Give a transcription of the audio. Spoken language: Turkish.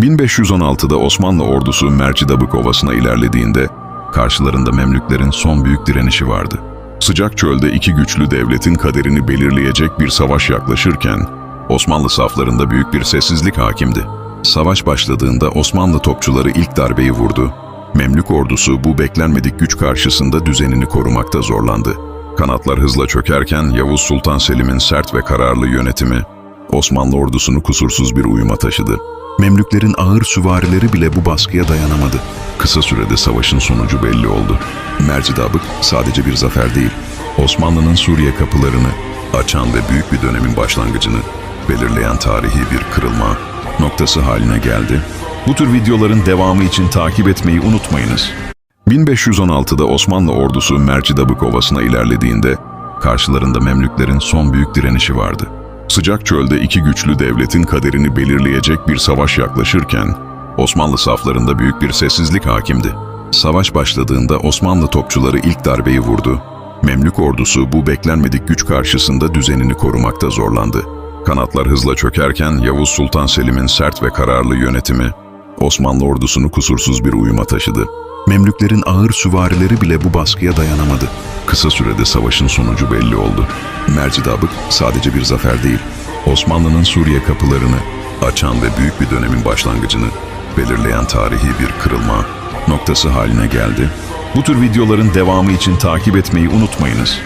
1516'da Osmanlı ordusu Mercidabık Ovası'na ilerlediğinde karşılarında Memlüklerin son büyük direnişi vardı. Sıcak çölde iki güçlü devletin kaderini belirleyecek bir savaş yaklaşırken Osmanlı saflarında büyük bir sessizlik hakimdi. Savaş başladığında Osmanlı topçuları ilk darbeyi vurdu. Memlük ordusu bu beklenmedik güç karşısında düzenini korumakta zorlandı. Kanatlar hızla çökerken Yavuz Sultan Selim'in sert ve kararlı yönetimi Osmanlı ordusunu kusursuz bir uyuma taşıdı. Memlüklerin ağır süvarileri bile bu baskıya dayanamadı. Kısa sürede savaşın sonucu belli oldu. Mercidabık sadece bir zafer değil, Osmanlı'nın Suriye kapılarını açan ve büyük bir dönemin başlangıcını belirleyen tarihi bir kırılma noktası haline geldi. Bu tür videoların devamı için takip etmeyi unutmayınız. 1516'da Osmanlı ordusu Mercidabık Ovası'na ilerlediğinde karşılarında Memlüklerin son büyük direnişi vardı. Sıcak çölde iki güçlü devletin kaderini belirleyecek bir savaş yaklaşırken Osmanlı saflarında büyük bir sessizlik hakimdi. Savaş başladığında Osmanlı topçuları ilk darbeyi vurdu. Memlük ordusu bu beklenmedik güç karşısında düzenini korumakta zorlandı. Kanatlar hızla çökerken Yavuz Sultan Selim'in sert ve kararlı yönetimi Osmanlı ordusunu kusursuz bir uyuma taşıdı. Memlüklerin ağır süvarileri bile bu baskıya dayanamadı. Kısa sürede savaşın sonucu belli oldu. Mercidabık sadece bir zafer değil, Osmanlı'nın Suriye kapılarını açan ve büyük bir dönemin başlangıcını belirleyen tarihi bir kırılma noktası haline geldi. Bu tür videoların devamı için takip etmeyi unutmayınız.